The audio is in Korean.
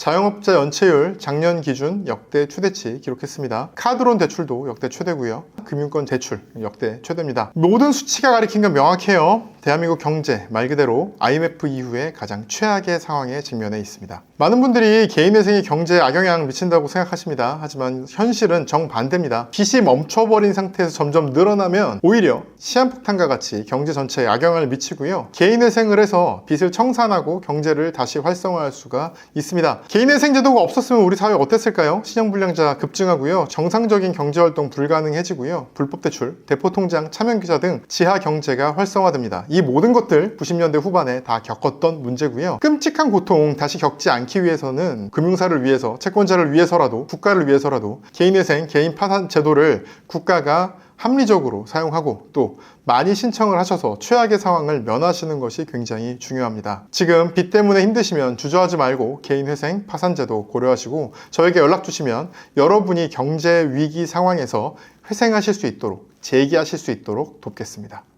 자영업자 연체율 작년 기준 역대 최대치 기록했습니다. 카드론 대출도 역대 최대고요. 금융권 대출 역대 최대입니다. 모든 수치가 가리킨 건 명확해요. 대한민국 경제 말 그대로 IMF 이후에 가장 최악의 상황에 직면해 있습니다. 많은 분들이 개인회생이 경제에 악영향을 미친다고 생각하십니다. 하지만 현실은 정반대입니다. 빚이 멈춰버린 상태에서 점점 늘어나면 오히려 시한폭탄과 같이 경제 전체에 악영향을 미치고요. 개인회생을 해서 빚을 청산하고 경제를 다시 활성화할 수가 있습니다. 개인회생 제도가 없었으면 우리 사회 어땠을까요? 신용불량자 급증하고요. 정상적인 경제활동 불가능해지고요. 불법 대출, 대포통장, 차명계좌 등 지하 경제가 활성화됩니다. 이 모든 것들 90년대 후반에 다 겪었던 문제고요. 끔찍한 고통 다시 겪지 않기 위해서는 금융사를 위해서 채권자를 위해서라도 국가를 위해서라도 개인회생, 개인 파산 제도를 국가가 합리적으로 사용하고 또 많이 신청을 하셔서 최악의 상황을 면하시는 것이 굉장히 중요합니다. 지금 빚 때문에 힘드시면 주저하지 말고 개인회생, 파산제도 고려하시고 저에게 연락 주시면 여러분이 경제 위기 상황에서 회생하실 수 있도록 재기하실 수 있도록 돕겠습니다.